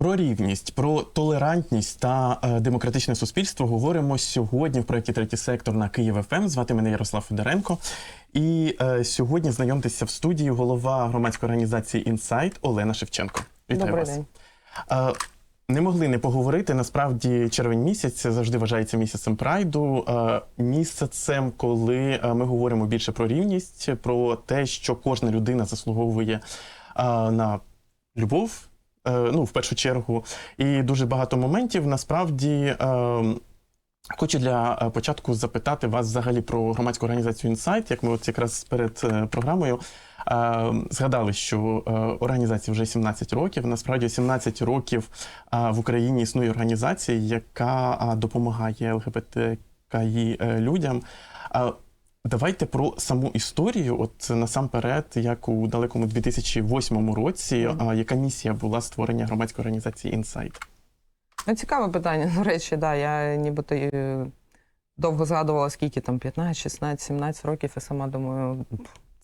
Про рівність, про толерантність та е, демократичне суспільство говоримо сьогодні в проєкті Третій сектор на Київ ФМ. Звати мене Ярослав Федоренко. І е, сьогодні знайомтеся в студії голова громадської організації Інсайт Олена Шевченко. Вітаю Добрий вас. день. Е, не могли не поговорити. Насправді, червень місяць завжди вважається місяцем прайду. е, Місяцем, коли е, ми говоримо більше про рівність, про те, що кожна людина заслуговує на любов. Е, Ну, в першу чергу, і дуже багато моментів. Насправді е, хочу для е, початку запитати вас взагалі про громадську організацію Інсайт. Як ми от якраз перед програмою згадали, що організації вже 17 років. Насправді 17 років в Україні існує організація, яка допомагає ЛГБТКІ людям. Давайте про саму історію. От насамперед, як у далекому 2008 році, а, яка місія була створення громадської організації Інсайт? Ну, цікаве питання. До речі, да, я нібито е, довго згадувала, скільки там 15, 16, 17 років, і сама думаю,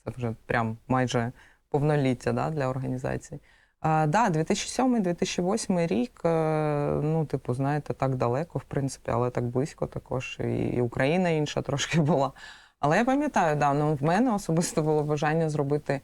це вже прям майже повноліття да, для організації. А, да, 2007-2008 рік, е, ну, типу, знаєте, так далеко, в принципі, але так близько також. І Україна інша трошки була. Але я пам'ятаю, да, ну, в мене особисто було бажання зробити,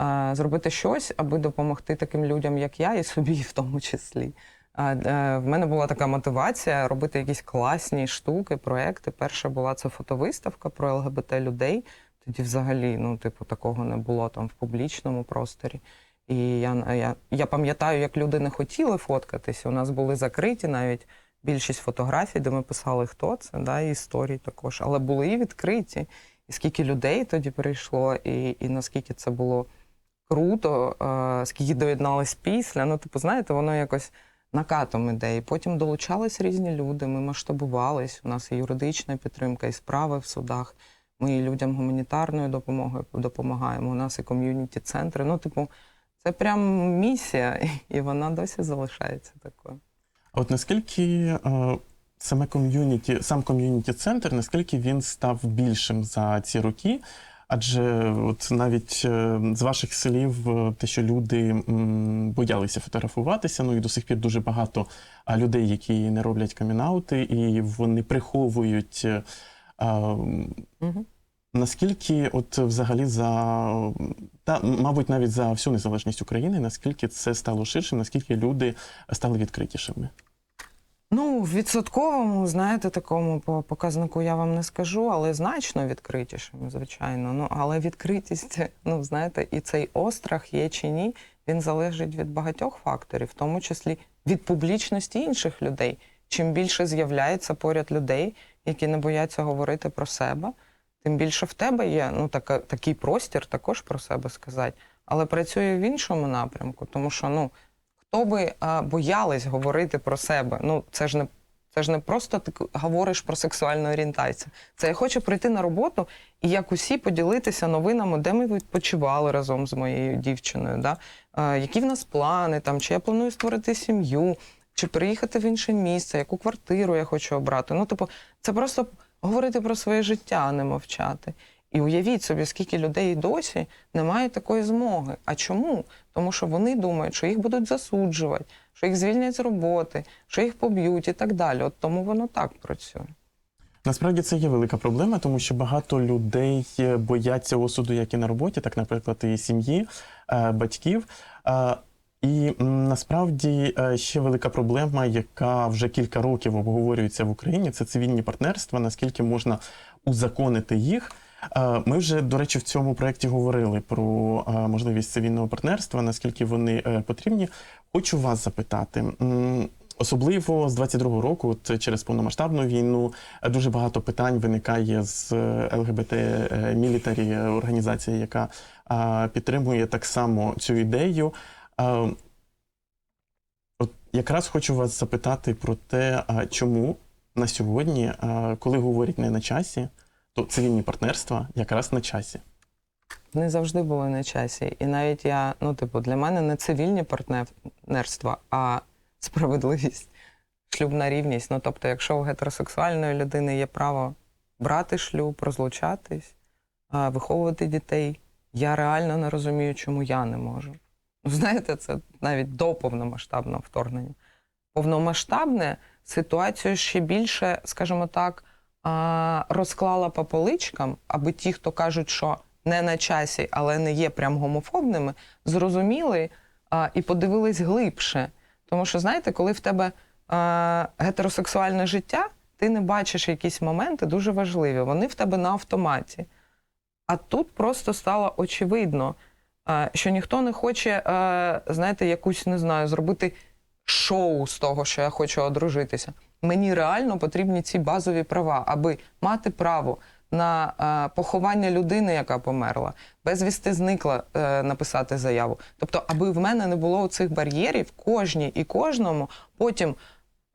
е, зробити щось, аби допомогти таким людям, як я, і собі в тому числі. А, е, В мене була така мотивація робити якісь класні штуки, проекти. Перша була це фотовиставка про ЛГБТ людей. Тоді взагалі, ну, типу, такого не було там в публічному просторі. І я, я, я пам'ятаю, як люди не хотіли фоткатися. У нас були закриті навіть більшість фотографій, де ми писали, хто це, да, і історії також. Але були і відкриті. І скільки людей тоді прийшло, і, і наскільки це було круто, е, скільки доєднались після. Ну, типу, знаєте, воно якось накатом іде. І потім долучались різні люди, ми масштабувались. У нас і юридична підтримка, і справи в судах. Ми і людям гуманітарною допомогою допомагаємо. У нас і ком'юніті-центри. Ну, типу, це прям місія, і вона досі залишається такою. А от наскільки е, саме ком'юніті, сам ком'юніті-центр, наскільки він став більшим за ці роки? Адже от навіть е, з ваших слів, е, те, що люди боялися фотографуватися, ну і до сих пір дуже багато людей, які не роблять камінаути, і вони приховують. а, Угу. Наскільки, от взагалі, за та мабуть, навіть за всю незалежність України, наскільки це стало ширшим, наскільки люди стали відкритішими? Ну, в відсотковому, знаєте, такому по показнику я вам не скажу, але значно відкритішим, звичайно. Ну, але відкритість, ну знаєте, і цей острах є чи ні, він залежить від багатьох факторів, в тому числі від публічності інших людей. Чим більше з'являється поряд людей, які не бояться говорити про себе, тим більше в тебе є ну, така, такий простір також про себе сказати. Але працює в іншому напрямку, тому що ну, би а, боялись говорити про себе, ну це ж не. Це ж не просто ти говориш про сексуальну орієнтацію. Це я хочу прийти на роботу і як усі поділитися новинами, де ми відпочивали разом з моєю дівчиною, да? а, які в нас плани, там, чи я планую створити сім'ю, чи переїхати в інше місце, яку квартиру я хочу обрати. Ну, типу, це просто говорити про своє життя, а не мовчати. І уявіть собі, скільки людей досі не мають такої змоги. А чому? Тому що вони думають, що їх будуть засуджувати, що їх звільнять з роботи, що їх поб'ють і так далі. От тому воно так працює. Насправді це є велика проблема, тому що багато людей е, бояться осуду, як і на роботі, так, наприклад, і сім'ї, е, батьків. Е, І насправді ще велика проблема, яка вже кілька років обговорюється в Україні, це цивільні партнерства, наскільки можна узаконити їх. Е, Ми вже, до речі, в цьому проєкті говорили про е, можливість цивільного партнерства, наскільки вони е, потрібні. Хочу вас запитати. Особливо з 22-го року, от через повномасштабну війну, дуже багато питань виникає з ЛГБТ мілітарі організації, яка підтримує так само цю ідею. От якраз хочу вас запитати про те, чому на сьогодні, коли говорять не на часі, то цивільні партнерства якраз на часі. Не завжди були на часі. І навіть я, ну, типу, для мене не цивільні партнерства, а справедливість, шлюбна рівність. Ну, тобто, якщо у гетеросексуальної людини є право брати шлюб, розлучатись, виховувати дітей, я реально не розумію, чому я не можу. Ну, знаєте, це навіть до повномасштабного вторгнення. Повномасштабне ситуацію ще більше, скажімо так, розклала по поличкам, аби ті, хто кажуть, що не на часі, але не є прям гомофобними, зрозуміли і подивились глибше. Тому що, знаєте, коли в тебе гетеросексуальне життя, ти не бачиш якісь моменти дуже важливі. Вони в тебе на автоматі. А тут просто стало очевидно, що ніхто не хоче, знаєте, якусь, не знаю, зробити шоу з того, що я хочу одружитися. Мені реально потрібні ці базові права, аби мати право на е, поховання людини, яка померла, безвісти зникла е, написати заяву. Тобто, аби в мене не було цих бар'єрів, кожній і кожному потім,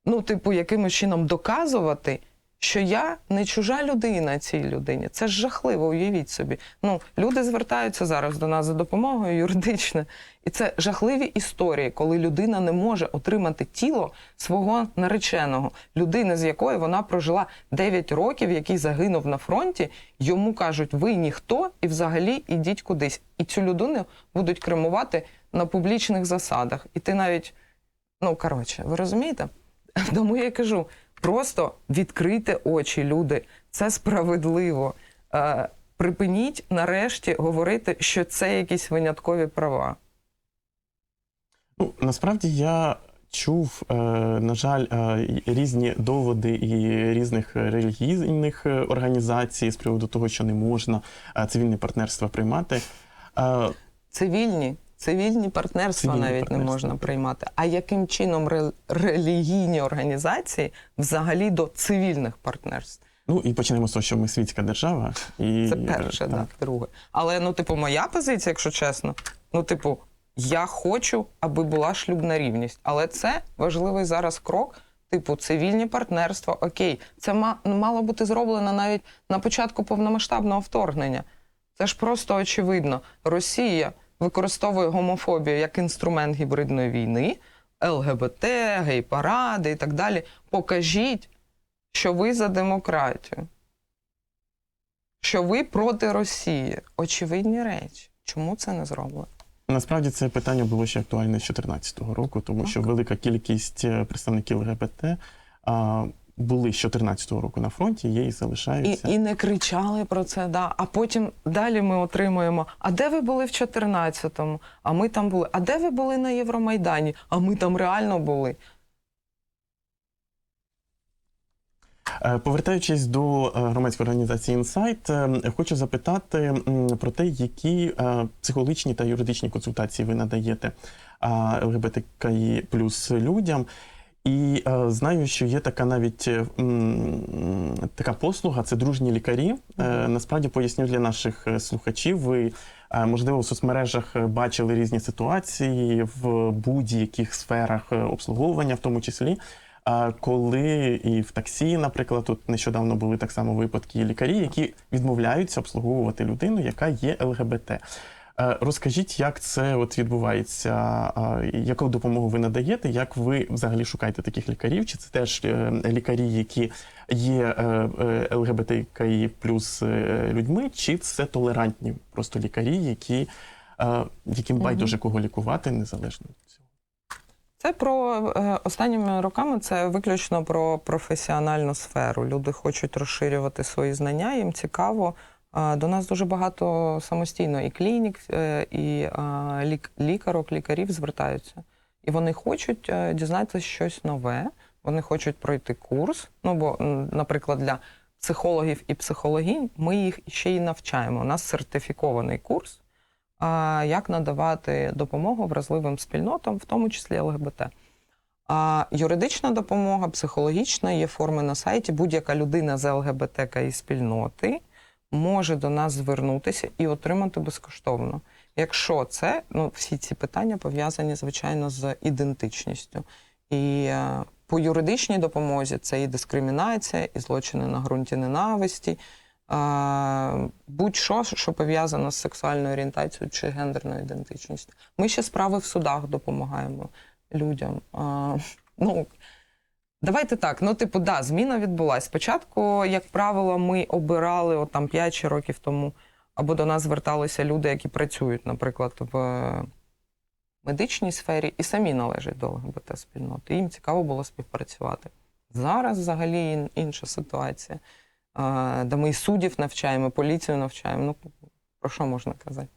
ну, типу, якимось чином доказувати, що я не чужа людина цій людині. Це ж жахливо, уявіть собі. Ну, люди звертаються зараз до нас за допомогою юридично. І це жахливі історії, коли людина не може отримати тіло свого нареченого, людини, з якою вона прожила 9 років, який загинув на фронті. Йому кажуть, ви ніхто, і взагалі ідіть кудись. І цю людину будуть кремувати на публічних засадах. І ти навіть, ну коротше, ви розумієте? Тому я кажу: просто відкрийте очі, люди. Це справедливо. Е, припиніть нарешті говорити, що це якісь виняткові права. Ну, насправді я чув, е, на жаль, е, різні доводи і різних релігійних організацій з приводу того, що не можна цивільне партнерство приймати. Е, Цивільні, цивільні партнерства Цивільні навіть не можна приймати. А яким чином ре- релігійні організації взагалі до цивільних партнерств? Ну і почнемо з того, що ми світська держава. І, Це е, перше, так, друге. Але ну, типу, моя позиція, якщо чесно, ну, типу, я хочу, аби була шлюбна рівність. Але це важливий зараз крок. Типу, цивільні партнерства, окей, це ну, мало бути зроблено навіть на початку повномасштабного вторгнення. Це ж просто очевидно. Росія використовує гомофобію як інструмент гібридної війни, ЛГБТ, гей-паради і так далі. Покажіть, що ви за демократію, що ви проти Росії. Очевидні речі. Чому це не зроблено? Насправді це питання було ще актуальне з 2014 року, тому що велика кількість е, представників ЛГБТ були з 2014 року на фронті, є і І, залишаються. і не кричали про це, да. а потім далі ми отримуємо: а де ви були в 14-му? А ми там були. А де ви були на Євромайдані? А ми там реально були. Е, Повертаючись до е, громадської організації Інсайт, хочу запитати про те, які е, психологічні та юридичні консультації ви надаєте ЛГБТКІ плюс людям. І е, знаю, що є така навіть е, м, така послуга це дружні лікарі. Е, насправді поясню для наших е, слухачів. Ви е, можливо в соцмережах е, бачили різні ситуації в будь-яких сферах е, обслуговування, в тому числі. А коли і в таксі, наприклад, тут нещодавно були так само випадки лікарі, які відмовляються обслуговувати людину, яка є ЛГБТ. Е, Розкажіть, як це от відбувається, яку допомогу ви надаєте, як ви взагалі шукаєте таких лікарів? Чи це теж е, лікарі, які є е, ЛГБТКІ плюс людьми, чи це толерантні просто лікарі, які, яким байдуже кого лікувати, незалежно від цього? Це про останніми роками це виключно про професіональну сферу. Люди хочуть розширювати свої знання, їм цікаво. До нас дуже багато самостійно і клінік, е, і лік- лікарок, лікарів звертаються. І вони хочуть е, дізнатися щось нове. Вони хочуть пройти курс. Ну бо, наприклад, для психологів і психологінь ми їх ще й навчаємо. У нас сертифікований курс як надавати допомогу вразливим спільнотам, в тому числі ЛГБТ. А юридична допомога, психологічна є форми на сайті. Будь-яка людина з ЛГБТК і спільноти може до нас звернутися і отримати безкоштовно. Якщо це, ну всі ці питання пов'язані, звичайно, з ідентичністю. І е, по юридичній допомозі це і дискримінація, і злочини на ґрунті ненависті, а, будь-що, що пов'язано з сексуальною орієнтацією чи гендерною ідентичністю. Ми ще справи в судах допомагаємо людям. А, ну, давайте так. Ну, типу, да, зміна відбулася. Спочатку, як правило, ми обирали от, там 5 років тому, або до нас зверталися люди, які працюють, наприклад, в медичній сфері і самі належать до ЛГБТ спільноти. Їм цікаво було співпрацювати. Зараз взагалі інша ситуація, е, де ми і суддів навчаємо, поліцію навчаємо. Ну, про що можна казати?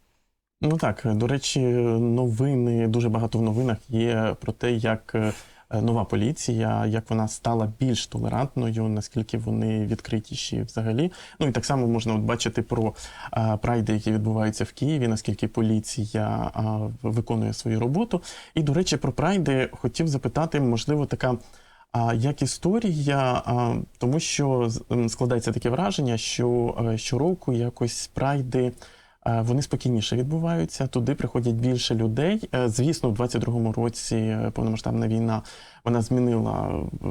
Ну так, до речі, новини дуже багато в новинах є про те, як е, нова поліція, як вона стала більш толерантною, наскільки вони відкритіші взагалі. Ну і так само можна от бачити про е, прайди, які відбуваються в Києві, наскільки поліція е, виконує свою роботу. І до речі, про прайди хотів запитати, можливо, така. А як історія, тому що складається таке враження, що е, щороку якось прайди е, вони спокійніше відбуваються. Туди приходять більше людей. Е, Звісно, в 22-му році е, повномасштабна війна вона змінила. е,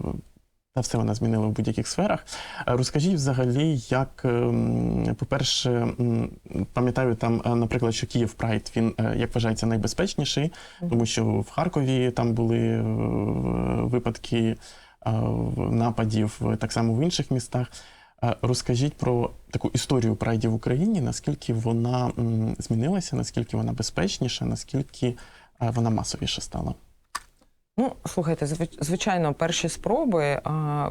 Та все вона змінила в будь-яких сферах. Е, Розкажіть взагалі, як, ем, по-перше, пам'ятаю там, е, наприклад, що Київ Прайд він е, як вважається найбезпечніший, тому що в Харкові там були е, випадки е, нападів, е, так само в інших містах. Е, Розкажіть про таку історію прайдів в Україні, наскільки вона змінилася, наскільки вона безпечніша, наскільки е, вона масовіше стала. Ну, слухайте, зви- звичайно, перші спроби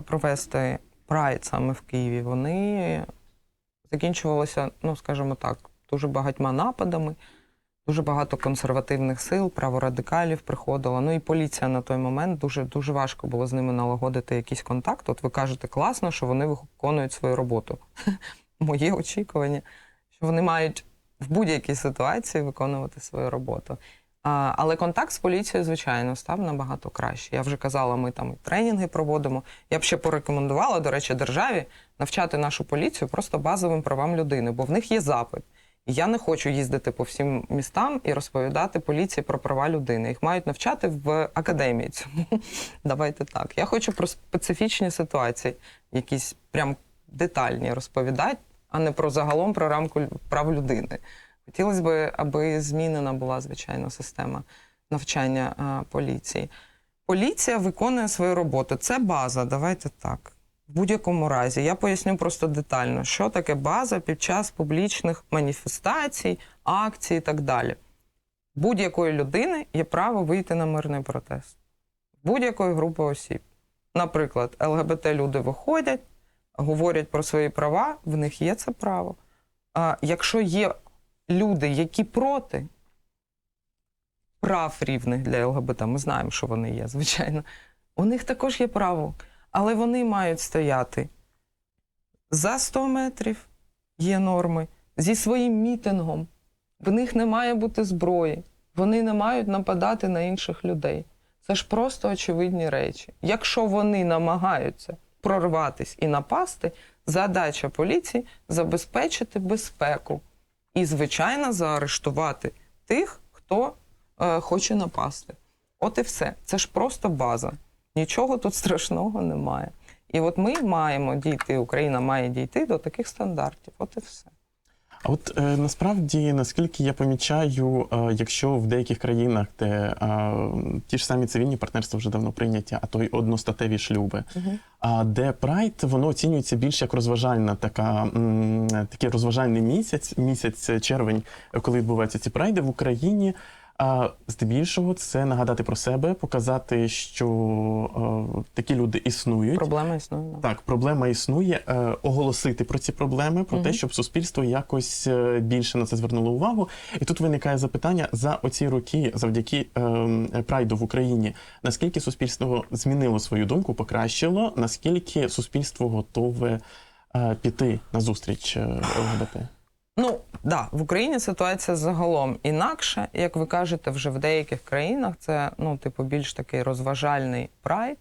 провести прайд саме в Києві, вони закінчувалися, ну, скажімо так, дуже багатьма нападами, дуже багато консервативних сил, праворадикалів приходило. Ну і поліція на той момент дуже, дуже важко було з ними налагодити якийсь контакт. От ви кажете, класно, що вони виконують свою роботу. Моє очікування, що вони мають в будь-якій ситуації виконувати свою роботу. А, але контакт з поліцією, звичайно, став набагато краще. Я вже казала, ми там тренінги проводимо. Я б ще порекомендувала, до речі, державі навчати нашу поліцію просто базовим правам людини, бо в них є запит. Я не хочу їздити по всім містам і розповідати поліції про права людини. Їх мають навчати в академії. Цьому давайте так. Я хочу про специфічні ситуації, якісь прям детальні розповідати, а не про загалом про рамку прав людини. Хотілося б, аби змінена була, звичайно, система навчання а, поліції. Поліція виконує свою роботу. Це база, давайте так. В будь-якому разі. Я поясню просто детально, що таке база під час публічних маніфестацій, акцій і так далі. Будь-якої людини є право вийти на мирний протест. Будь-якої групи осіб. Наприклад, ЛГБТ-люди виходять, говорять про свої права, в них є це право. А якщо є люди, які проти прав рівних для ЛГБТ, ми знаємо, що вони є, звичайно, у них також є право, але вони мають стояти за 100 метрів, є норми, зі своїм мітингом. В них не має бути зброї, вони не мають нападати на інших людей. Це ж просто очевидні речі. Якщо вони намагаються прорватися і напасти, задача поліції забезпечити безпеку і, звичайно, заарештувати тих, хто е, хоче напасти. От і все. Це ж просто база. Нічого тут страшного немає. І от ми маємо дійти, Україна має дійти до таких стандартів. От і все. А от е, насправді, наскільки я помічаю, е, якщо в деяких країнах, де е, ті ж самі цивільні партнерства вже давно прийняті, а то й одностатеві шлюби, а де прайд воно оцінюється більш як розважальна така м, такий розважальний місяць, місяць червень, коли відбуваються ці прайди в Україні. А здебільшого це нагадати про себе, показати, що е, такі люди існують. Проблема існує. Так, проблема існує. Е, оголосити про ці проблеми, про те, щоб суспільство якось е, більше на це звернуло увагу. І тут виникає запитання за оці роки, завдяки е, прайду в Україні, наскільки суспільство змінило свою думку, покращило, наскільки суспільство готове е, піти на зустріч е, ЛГБТ? Ну да, в Україні ситуація загалом інакша. Як ви кажете, вже в деяких країнах це ну, типу, більш такий розважальний прайд,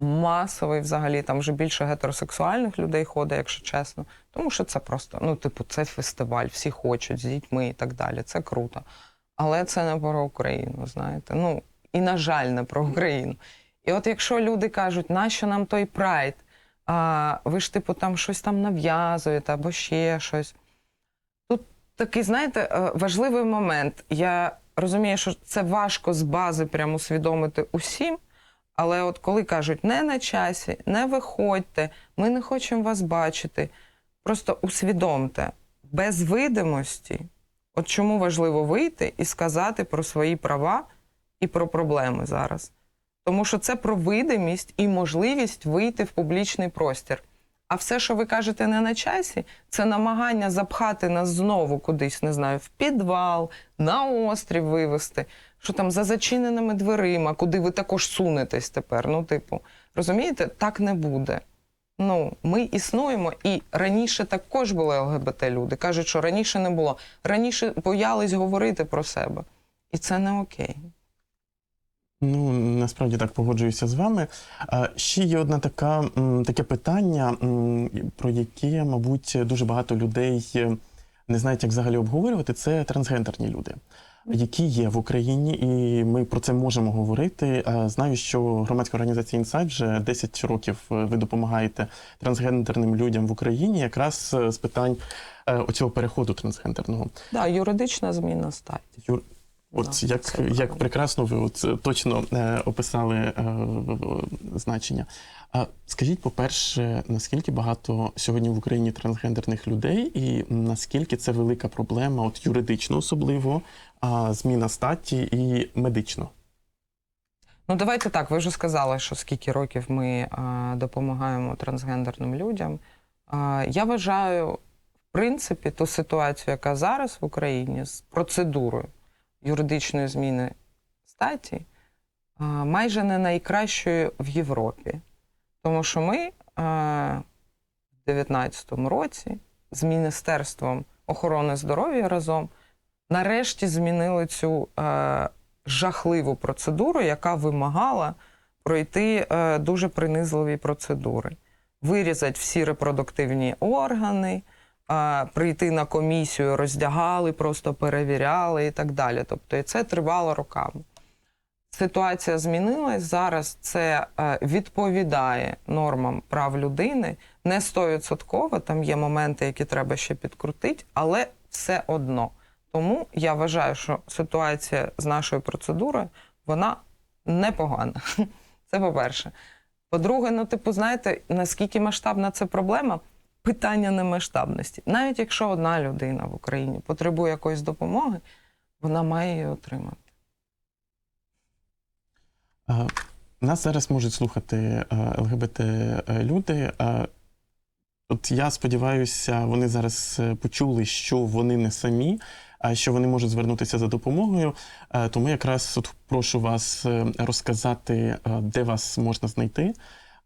масовий взагалі. Там вже більше гетеросексуальних людей ходить, якщо чесно. Тому що це просто, ну, типу, це фестиваль, всі хочуть з дітьми і так далі. Це круто. Але це не про Україну, знаєте. Ну, і, на жаль, не про Україну. І от якщо люди кажуть, нащо нам той прайд? А, ви ж, типу, там щось там нав'язуєте або ще щось такий, знаєте, е, важливий момент. Я розумію, що це важко з бази прямо усвідомити усім. Але от коли кажуть не на часі, не виходьте, ми не хочемо вас бачити. Просто усвідомте, без видимості, от чому важливо вийти і сказати про свої права і про проблеми зараз. Тому що це про видимість і можливість вийти в публічний простір. А все, що ви кажете, не на часі, це намагання запхати нас знову кудись, не знаю, в підвал, на острів вивезти, що там за зачиненими дверима, куди ви також сунетесь тепер. Ну, типу, розумієте, так не буде. Ну, ми існуємо, і раніше також були ЛГБТ люди. Кажуть, що раніше не було. Раніше боялись говорити про себе. І це не окей. Ну, насправді так погоджуюся з вами. Ще є одне така, таке питання, про яке, мабуть, дуже багато людей е, не знають, як взагалі обговорювати. Це трансгендерні люди, які є в Україні, і ми про це можемо говорити. Знаю, що громадська організація Інсайт вже 10 років е, ви допомагаєте трансгендерним людям в Україні, якраз е, з питань е, оцього переходу трансгендерного. Да, юридична зміна статі. Юр... От Да, як, як прекрасно ви от е, точно е, описали е, значення. А скажіть, по-перше, наскільки багато сьогодні в Україні трансгендерних людей, і наскільки це велика проблема, от юридично особливо, а зміна статі і медично? Ну, давайте так. Ви вже сказали, що скільки років ми а, допомагаємо трансгендерним людям. А, я вважаю, в принципі, ту ситуацію, яка зараз в Україні з процедурою юридичної зміни статі, майже не найкращою в Європі. Тому що ми в 2019 році з Міністерством охорони здоров'я разом нарешті змінили цю жахливу процедуру, яка вимагала пройти дуже принизливі процедури. Вирізати всі репродуктивні органи, е, прийти на комісію, роздягали, просто перевіряли і так далі. Тобто і це тривало роками. Ситуація змінилась. Зараз це е, відповідає нормам прав людини. Не стовідсотково, там є моменти, які треба ще підкрутити, але все одно. Тому я вважаю, що ситуація з нашою процедурою вона непогана. Це по-перше. По-друге, ну, типу, знаєте, наскільки масштабна це проблема? Питання не масштабності. Навіть якщо одна людина в Україні потребує якоїсь допомоги, вона має її отримати. А, Нас зараз можуть слухати ЛГБТ люди. А, От я сподіваюся, вони зараз е, почули, що вони не самі, а що вони можуть звернутися за допомогою. Е, Тому якраз от прошу вас е, розказати, е, де вас можна знайти.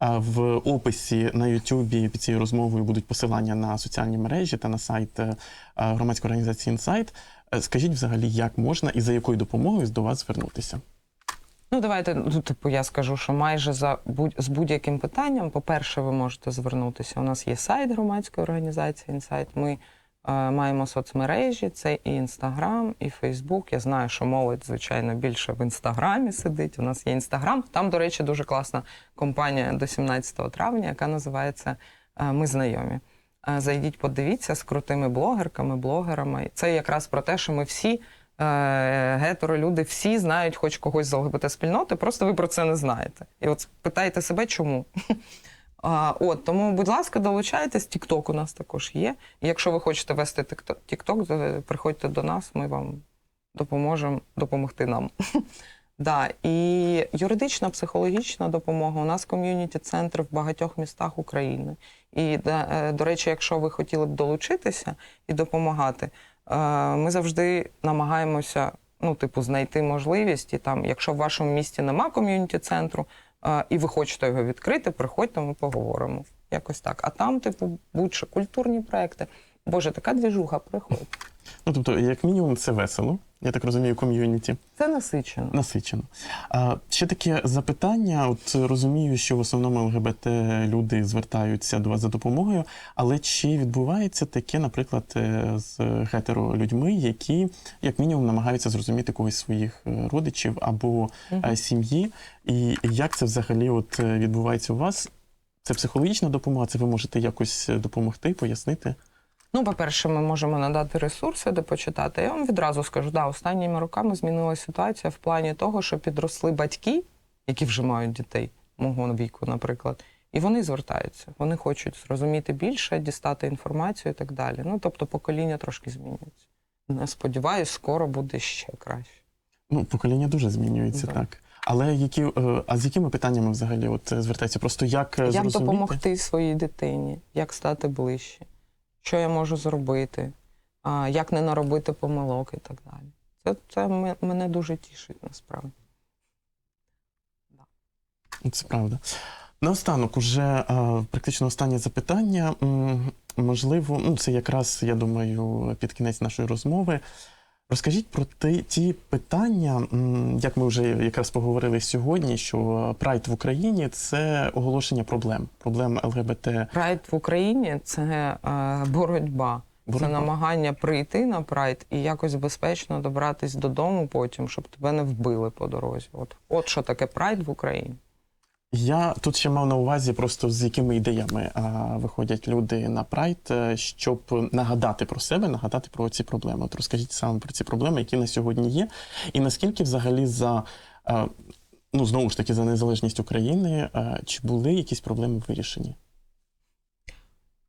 В описі на Ютубі під цією розмовою будуть посилання на соціальні мережі та на сайт е, громадської організації Інсайт. Скажіть взагалі, як можна і за якою допомогою до вас звернутися? Ну, давайте, ну, типу, я скажу, що майже за будь з будь-яким питанням, по-перше, ви можете звернутися. У нас є сайт громадської організації Інсайт. Ми е, маємо соцмережі, це і Інстаграм, і Фейсбук. Я знаю, що молодь, звичайно, більше в інстаграмі сидить. У нас є інстаграм. Там, до речі, дуже класна компанія до 17 травня, яка називається е, Ми знайомі. Е, Зайдіть, подивіться з крутими блогерками, блогерами. Це якраз про те, що ми всі е, гетеролюди, всі знають хоч когось з ЛГБТ-спільноти, просто ви про це не знаєте. І от питайте себе, чому. А, от, тому, будь ласка, долучайтесь. Тікток у нас також є. Якщо ви хочете вести Тікток, приходьте до нас, ми вам допоможемо допомогти нам. Да, і юридична, психологічна допомога. У нас ком'юніті-центр в багатьох містах України. І, е, до речі, якщо ви хотіли б долучитися і допомагати, е, ми завжди намагаємося, ну, типу, знайти можливість. І там, якщо в вашому місті нема ком'юніті-центру, е, і ви хочете його відкрити, приходьте, ми поговоримо. Якось так. А там, типу, будь-що культурні проекти. Боже, така двіжуха, приходь. Ну тобто, як мінімум, це весело. Я так розумію, ком'юніті. Це насичено. Насичено. А, ще таке запитання. От розумію, що в основному ЛГБТ люди звертаються до вас за допомогою, але чи відбувається таке, наприклад, е, з гетеролюдьми, які як мінімум намагаються зрозуміти когось своїх е, родичів або е, сім'ї? І як це взагалі от відбувається у вас? Це психологічна допомога? Це ви можете якось допомогти, пояснити? Ну, по-перше, ми можемо надати ресурси, де почитати. Я вам відразу скажу, да, останніми роками змінилася ситуація в плані того, що підросли батьки, які вже мають дітей, мого віку, наприклад, і вони звертаються. Вони хочуть зрозуміти більше, дістати інформацію і так далі. Ну, тобто, покоління трошки змінюється. Не сподіваюсь, скоро буде ще краще. Ну, покоління дуже змінюється, Да. так. Але які, е, а з якими питаннями взагалі от е, звертаються? Просто як, е, Як зрозуміти? допомогти своїй дитині, як стати ближче, що я можу зробити, як не наробити помилок і так далі. Це, це мене дуже тішить насправді. Це правда. Наостанок, уже практично останнє запитання. Можливо, ну це якраз, я думаю, під кінець нашої розмови. Розкажіть про ті, ті питання, як ми вже якраз поговорили сьогодні, що прайд в Україні це оголошення проблем, проблем ЛГБТ. Прайд в Україні це е, боротьба. Це намагання прийти на прайд і якось безпечно добратись додому потім, щоб тебе не вбили по дорозі. От, от що таке прайд в Україні. Я тут ще мав на увазі, просто з якими ідеями а, виходять люди на прайд, е, щоб нагадати про себе, нагадати про ці проблеми. От розкажіть саме про ці проблеми, які на сьогодні є, і наскільки взагалі за е, ну знову ж таки за незалежність України, е, чи були якісь проблеми вирішені?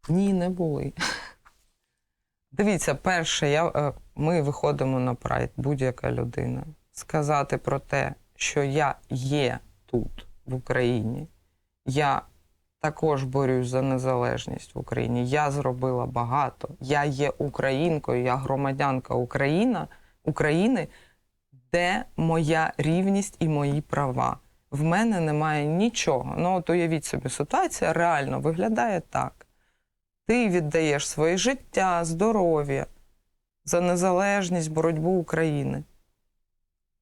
Ні, не були. Дивіться, перше, я, ми виходимо на прайд, будь-яка людина. Сказати про те, що я є тут, в Україні. Я також борюсь за незалежність в Україні. Я зробила багато. Я є українкою, я громадянка Україна, України, де моя рівність і мої права. В мене немає нічого. Ну, от уявіть собі, ситуація реально виглядає так. Ти віддаєш своє життя, здоров'я за незалежність, боротьбу України.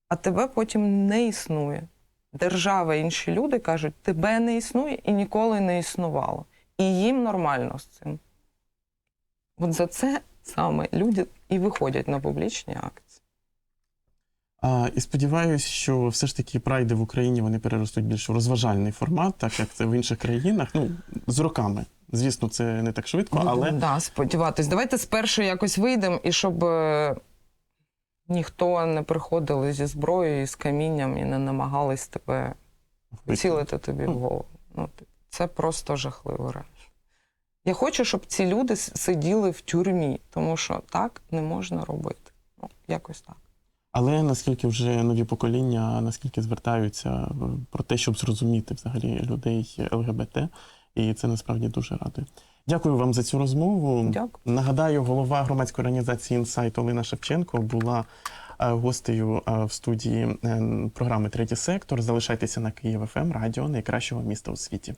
А тебе потім не існує. Держава, інші люди кажуть, тебе не існує і ніколи не існувало. І їм нормально з цим. От за це саме люди і виходять на публічні акції. А, і сподіваюся, що все ж таки прайди в Україні вони переростуть більш в розважальний формат, так як це в інших країнах. Ну з роками. Звісно, це не так швидко, але Да, сподіватись. Давайте спершу якось вийдемо, і щоб е, ніхто не приходили зі зброєю, з камінням і не намагались тебе цілити тобі в голову. Ну, це просто жахливо реально. Я хочу, щоб ці люди сиділи в тюрмі, тому що так не можна робити. Ну, якось так. Але наскільки вже нові покоління, наскільки звертаються про те, щоб зрозуміти взагалі людей ЛГБТ, і це насправді дуже радує. Дякую вам за цю розмову. Дякую. Нагадаю, голова громадської організації інсайт Олена Шевченко була е, гостею е, в студії е, програми Третій сектор. Залишайтеся на Київ ФМ, радіо найкращого міста у світі.